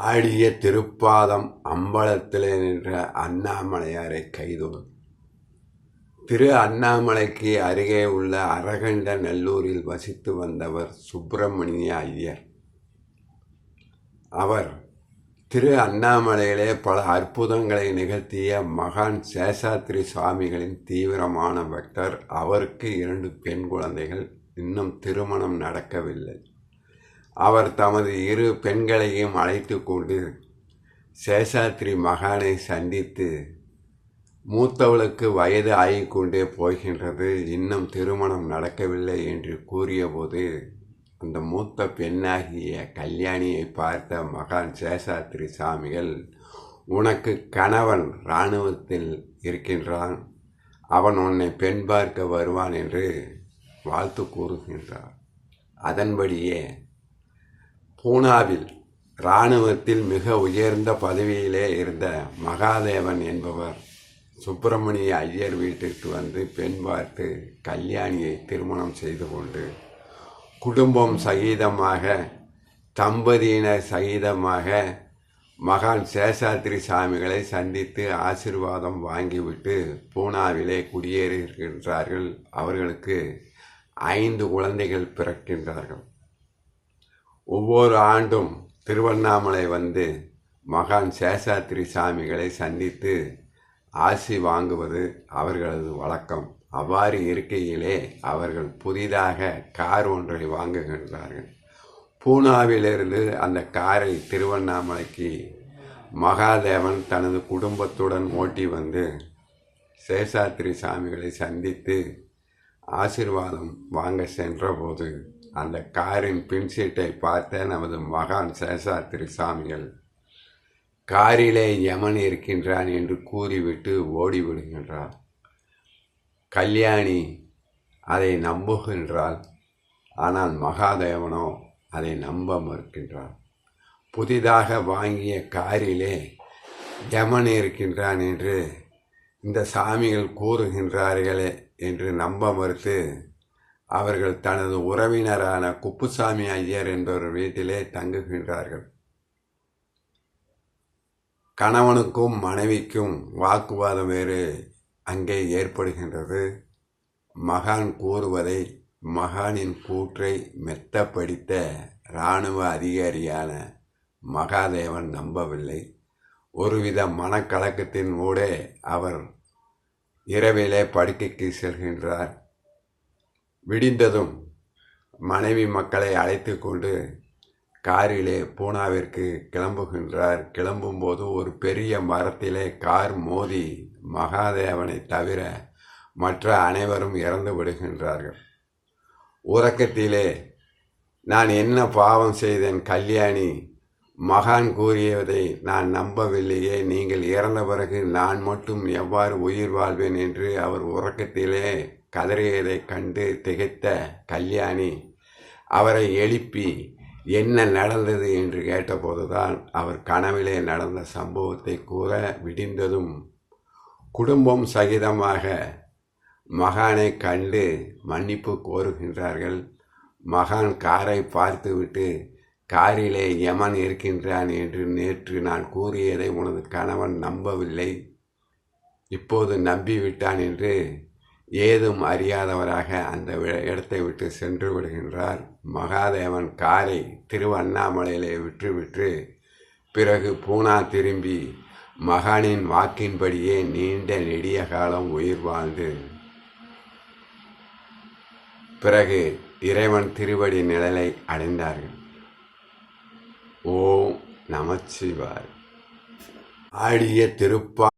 ஆடிய திருப்பாதம் அம்பலத்தில் நின்ற அண்ணாமலையாரை கைதொழும் திரு அண்ணாமலைக்கு அருகே உள்ள அரகண்ட நல்லூரில் வசித்து வந்தவர் சுப்பிரமணிய ஐயர். அவர் திரு அண்ணாமலையிலே பல அற்புதங்களை நிகழ்த்திய மகான் சேஷாத்ரி சுவாமிகளின் தீவிரமான பக்தர். அவருக்கு இரண்டு பெண் குழந்தைகள். இன்னும் திருமணம் நடக்கவில்லை. அவர் தமது இரு பெண்களையும் அழைத்து கொண்டு சேஷாத்ரி மகானை சந்தித்து மூத்தவளுக்கு வயது ஆகிக்கொண்டே போகின்றது இன்னும் திருமணம் நடக்கவில்லை என்று கூறியபோது அந்த மூத்த பெண்ணாகிய கல்யாணியை பார்த்த மகான் சேஷாத்ரி சாமிகள் உனக்கு கணவன் இராணுவத்தில் இருக்கின்றான் அவன் உன்னை பெண் பார்க்க வருவான் என்று வாழ்த்து கூறுகின்றார். அதன்படியே பூனாவில் இராணுவத்தில் மிக உயர்ந்த பதவியிலே இருந்த மகாதேவன் என்பவர் சுப்பிரமணிய ஐயர் வீட்டிற்கு வந்து பெண் பார்த்து கல்யாணியை திருமணம் செய்து கொண்டு குடும்பம் சகிதமாக தம்பதியினர் சகிதமாக மகான் சேஷாத்ரி சாமிகளை சந்தித்து ஆசிர்வாதம் வாங்கிவிட்டு பூனாவிலே குடியேறுகின்றார்கள் அவர்களுக்கு ஐந்து குழந்தைகள் பிறக்கின்றார்கள். ஒவ்வொரு ஆண்டும் திருவண்ணாமலை வந்து மகான் சேஷாத்திரி சாமிகளை சந்தித்து ஆசி வாங்குவது அவர்களது வழக்கம். அவ்வாறு இருக்கையிலே அவர்கள் புதிதாக கார் ஒன்றை வாங்குகின்றார்கள். பூனாவிலிருந்து அந்த காரை திருவண்ணாமலைக்கு மகாதேவன் தனது குடும்பத்துடன் ஓட்டி வந்து சேஷாத்திரி சாமிகளை சந்தித்து ஆசிர்வாதம் வாங்க சென்றபோது அந்த காரின் பின்சீட்டை பார்த்த நமது மகான் சேஷாத்திரி சாமிகள் காரிலே யமன் இருக்கின்றான் என்று கூறிவிட்டு ஓடிவிடுகின்றார். கல்யாணி அதை நம்புகின்றாள் ஆனால் மகாதேவனோ அதை நம்ப மறுக்கின்றார். புதிதாக வாங்கிய காரிலே யமன் இருக்கின்றான் என்று இந்த சாமிகள் கூறுகின்றார்களே என்று நம்ப மறுத்து அவர்கள் தனது உறவினரான குப்புசாமி ஐயர் என்பவர் வீட்டிலே தங்குகின்றார்கள். கணவனுக்கும் மனைவிக்கும் வாக்குவாதம் வேறு அங்கே ஏற்படுகின்றது. மகான் கூறுவதை மகானின் கூற்றை மெத்த படித்த இராணுவ அதிகாரியான மகாதேவன் நம்பவில்லை. ஒருவித மனக்கலக்கத்தின் ஊடே அவர் இரவிலே படுக்கைக்கு செல்கின்றார். விடிந்ததும் மனைவி மக்களை அழைத்து கொண்டு காரிலே பூனாவிற்கு கிளம்புகின்றார். கிளம்பும்போது ஒரு பெரிய மரத்திலே கார் மோதி மகாதேவனை தவிர மற்ற அனைவரும் இறந்து விடுகின்றார்கள். உறக்கத்திலே நான் என்ன பாவம் செய்தேன் கல்யாணி? மகான் கூறியதை நான் நம்பவில்லையே. நீங்கள் இறந்த பிறகு நான் மட்டும் எவ்வாறு உயிர் வாழ்வேன்? என்று அவர் உறக்கத்திலே கதறியதைக் கண்டு திகைத்த கல்யாணி அவரை எழுப்பி என்ன நடந்தது? என்று கேட்டபோதுதான் அவர் கனவிலே நடந்த சம்பவத்தை கூற விடிந்ததும் குடும்பம் சகிதமாக மகானை கண்டு மன்னிப்பு கோருகின்றார்கள். மகான் காரை பார்த்துவிட்டு காரிலே யமன் இருக்கின்றான் என்று நேற்று நான் கூறியதை உனது கணவன் நம்பவில்லை. இப்போது நம்பிவிட்டான் என்று ஏதும் அறியாதவராக அந்த இடத்தை விட்டு சென்று விடுகின்றார். மகாதேவன் காரை திருவண்ணாமலையிலே விற்றுவிட்டு பிறகு பூனா திரும்பி மகானின் வாக்கின்படியே நீண்ட நெடிய காலம் உயிர் வாழ்ந்து பிறகு இறைவன் திருவடி நிழலை அடைந்தார்கள். ஓம் நமச்சிவாய். ஆடிய திருப்பா